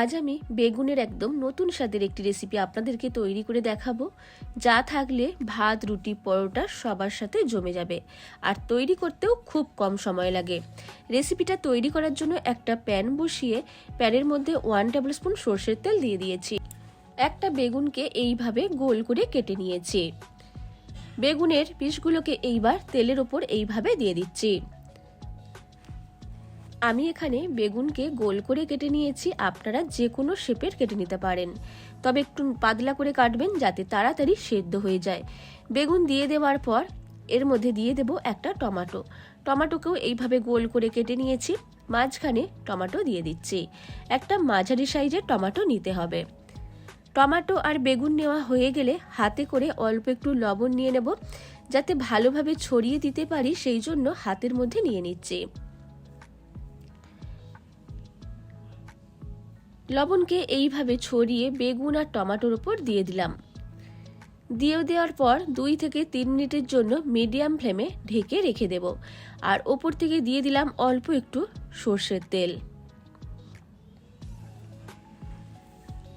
আজ আমি বেগুনের একদম নতুন স্বাদের একটি রেসিপি আপনাদেরকে তৈরি করে দেখাবো, যা থাকলে ভাত, রুটি, পরোটা সবার সাথে জমে যাবে আর তৈরি করতেও খুব কম সময় লাগে। রেসিপিটা তৈরি করার জন্য একটা প্যান বসিয়ে প্যানের মধ্যে ওয়ান টেবিল স্পুন সর্ষের তেল দিয়ে দিয়েছি। একটা বেগুনকে এইভাবে গোল করে কেটে নিয়েছি। বেগুনের পিসগুলোকে এইবার তেলের ওপর এইভাবে দিয়ে দিচ্ছি। আমি এখানে বেগুনকে গোল করে কেটে নিয়েছি, আপনারা যে কোনো শেপের কেটে নিতে পারেন। তবে একটু পাতলা করে কাটবেন যাতে তাড়াতাড়ি সেদ্ধ হয়ে যায়। বেগুন দিয়ে দেওয়ার পর এর মধ্যে দিয়ে দেব একটা টমাটো। টমাটোকেও এইভাবে গোল করে কেটে নিয়েছি, মাঝখানে টমাটো দিয়ে দিচ্ছি। একটা মাঝারি সাইজের টমাটো নিতে হবে। টমাটো আর বেগুন নেওয়া হয়ে গেলে হাতে করে অল্প একটু লবণ নিয়ে নেব, যাতে ভালোভাবে ছড়িয়ে দিতে পারি, সেই জন্য হাতের মধ্যে নিয়ে নিচ্ছি। লবণকে এইভাবে ছড়িয়ে বেগুন আর টমাটোর উপর দিয়ে দিলাম। দিয়ে দেওয়ার পর দুই থেকে তিন মিনিটের জন্য মিডিয়াম ফ্লেমে ঢেকে রেখে দেব। আর ওপর থেকে দিয়ে দিলাম অল্প একটু সর্ষের তেল।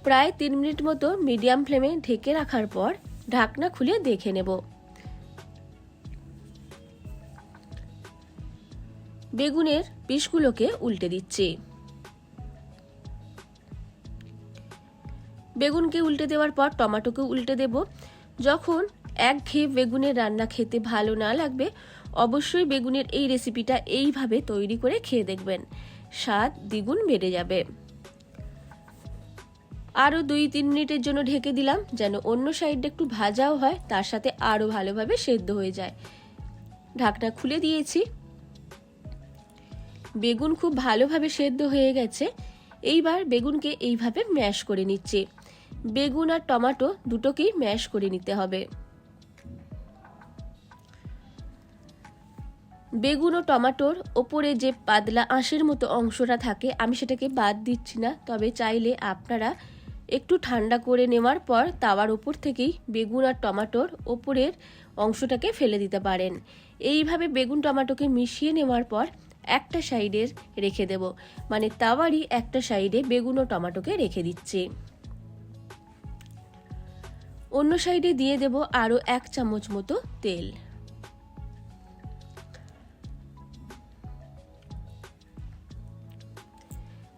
প্রায় তিন মিনিট মতো মিডিয়াম ফ্লেমে ঢেকে রাখার পর ঢাকনা খুলে দেখে নেব। বেগুনের পিসগুলোকে উল্টে দিচ্ছি। বেগুনকে উল্টে দেওয়ার পর টমাটোকে উল্টে দেব। যখন এক ঘেয়ে বেগুনের রান্না খেতে ভালো না লাগবে, অবশ্যই বেগুনের এই রেসিপিটা এইভাবে তৈরি করে খেয়ে দেখবেন। স্বাদ দ্বিগুণ বেড়ে যাবে। আরও দুই তিন মিনিটের জন্য ঢেকে দিলাম যেন অন্য সাইডটা একটু ভাজাও হয়, তার সাথে আরও ভালোভাবে সেদ্ধ হয়ে যায়। ঢাকনা খুলে দিয়েছি। বেগুন খুব ভালোভাবে সেদ্ধ হয়ে গেছে। এইবার বেগুনকে এইভাবে ম্যাশ করে নিচ্ছে। বেগুন আর টমাটো দুটোকেই ম্যাশ করে নিতে হবে। বেগুন ও টমাটোর ওপরে যে পাতলা আঁশের মতো অংশটা থাকে, আমি সেটাকে বাদ দিচ্ছি না। তবে চাইলে আপনারা একটু ঠান্ডা করে নেওয়ার পর তাওয়ার ওপর থেকেই বেগুন আর টমাটোর ওপরের অংশটাকে ফেলে দিতে পারেন। এইভাবে বেগুন টমাটোকে মিশিয়ে নেওয়ার পর একটা সাইডের রেখে দেব। মানে তাওয়ারই একটা সাইডে বেগুন ও টমাটোকে রেখে দিচ্ছি। অন্য সাইডে দিয়ে দেব আরও এক চামচ মতো তেল।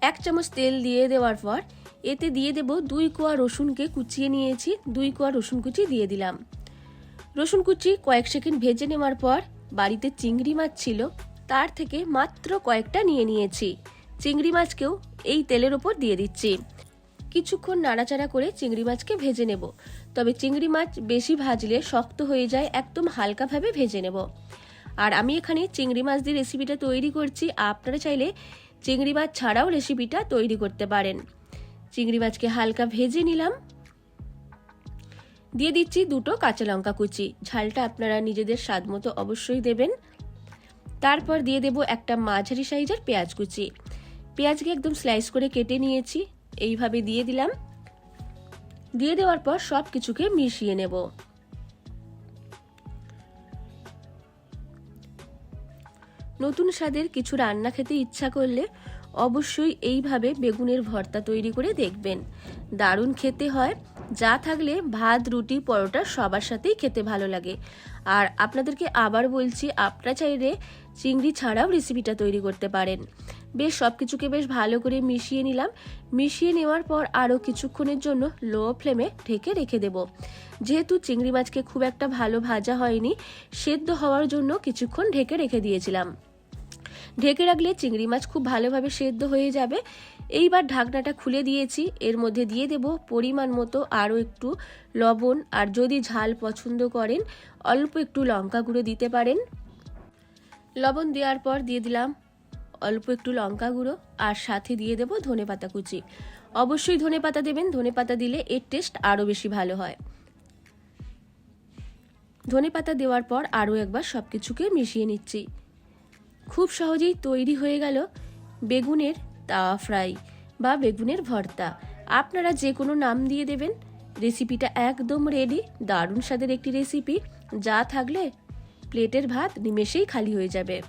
এক চামচ তেল দিয়ে দেওয়ার পর এতে দিয়ে দেব দুই কোয়া রসুনকে কুচিয়ে নিয়েছি, দুই কোয়া রসুন কুচি দিয়ে দিলাম। রসুন কুচি কয়েক সেকেন্ড ভেজে নেওয়ার পর বাড়িতে চিংড়ি মাছ ছিল, তার থেকে মাত্র কয়েকটা নিয়ে নিয়েছি। চিংড়ি মাছকেও এই তেলের ওপর দিয়ে দিচ্ছি। কিছুক্ষণ নাড়াচাড়া করে চিংড়ি মাছকে ভেজে নেব। তবে চিংড়ি মাছ বেশি ভাজলে শক্ত হয়ে যায়, একদম হালকাভাবে ভেজে নেব। আর আমি এখানে চিংড়ি মাছ দিয়ে রেসিপিটা তৈরি করছি। আপনারা চাইলে চিংড়ি মাছ ছাড়াও রেসিপিটা তৈরি করতে পারেন। চিংড়ি মাছকে হালকা ভেজে নিলাম। দিয়ে দিচ্ছি দুটো কাঁচা লঙ্কা কুচি। ঝালটা আপনারা নিজেদের স্বাদ মতো অবশ্যই দেবেন। তারপর দিয়ে দেব একটা মাঝারি সাইজের পেঁয়াজ কুচি। পেঁয়াজকে একদম স্লাইস করে কেটে নিয়েছি। এইভাবে দিয়ে দিলাম। দিয়ে দেওয়ার পর সব কিছুকে মিশিয়ে নেব। নতুন স্বাদের কিছু রান্না খেতে ইচ্ছা করলে অবশ্যই এইভাবে বেগুনের ভর্তা তৈরি করে দেখবেন। দারুণ খেতে হয়। যা থাকলে ভাত, রুটি, পরোটা সবার সাথেই খেতে ভালো লাগে। আর আপনাদেরকে আবার বলছি, আপনারা চাইলে চিংড়ি ছাড়াও রেসিপিটা তৈরি করতে পারেন। বেশ সব কিছুকে বেশ ভালো করে মিশিয়ে নিলাম। মিশিয়ে নেওয়ার পর আরও কিছুক্ষণের জন্য লো ফ্লেমে ঢেকে রেখে দেব। যেহেতু চিংড়ি মাছকে খুব একটা ভালো ভাজা হয়নি, সেদ্ধ হওয়ার জন্য কিছুক্ষণ ঢেকে রেখে দিয়েছিলাম। ঢেকে রাখলে চিংড়ি মাছ খুব ভালোভাবে সেদ্ধ হয়ে যাবে। এইবার ঢাকনাটা খুলে দিয়েছি। এর মধ্যে দিয়ে দেব পরিমাণ মতো আরও একটু লবণ। আর যদি ঝাল পছন্দ করেন, অল্প একটু লঙ্কা গুঁড়ো দিতে পারেন। লবণ দেওয়ার পর দিয়ে দিলাম অল্প একটু লঙ্কা গুঁড়ো আর সাথে দিয়ে দেব ধনে পাতা কুচি। অবশ্যই ধনে পাতা দেবেন, ধনে পাতা দিলে এর টেস্ট আরও বেশি ভালো হয়। ধনে পাতা দেওয়ার পর আরও একবার সব কিছুকে মিশিয়ে নিচ্ছি। খুব সহজেই তৈরি হয়ে গেল বেগুনের তাওয়া ফ্রাই বা বেগুনের ভর্তা। আপনারা যে কোনো নাম দিয়ে দেবেন। রেসিপিটা একদম রেডি দারুণ স্বাদের একটি রেসিপি। যা থাকলে প্লেটের ভাত নিমেষেই খালি হয়ে যাবে।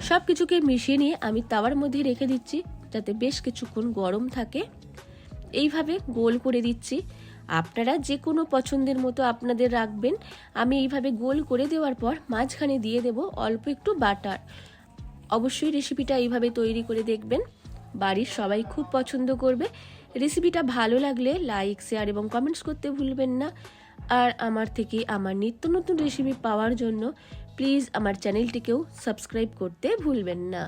সব কিছুকে মিশিয়ে নিয়ে আমি তাওয়ার মধ্যে রেখে দিচ্ছি, যাতে বেশ কিছুক্ষণ গরম থাকে। এইভাবে গোল করে দিচ্ছি। আপনারা যে কোনো পছন্দের মতো আপনাদের রাখবেন। আমি এইভাবে গোল করে দেওয়ার পর মাঝখানে দিয়ে দেব অল্প একটু বাটার। অবশ্যই রেসিপিটা এইভাবে তৈরি করে দেখবেন। বাড়ির সবাই খুব পছন্দ করবে। রেসিপিটা ভালো লাগলে লাইক, শেয়ার এবং কমেন্টস করতে ভুলবেন না। আর আমার থেকে আমার নিত্য নতুন রেসিপি পাওয়ার জন্য প্লিজ আমার চ্যানেলটিকেও সাবস্ক্রাইব করতে ভুলবেন না।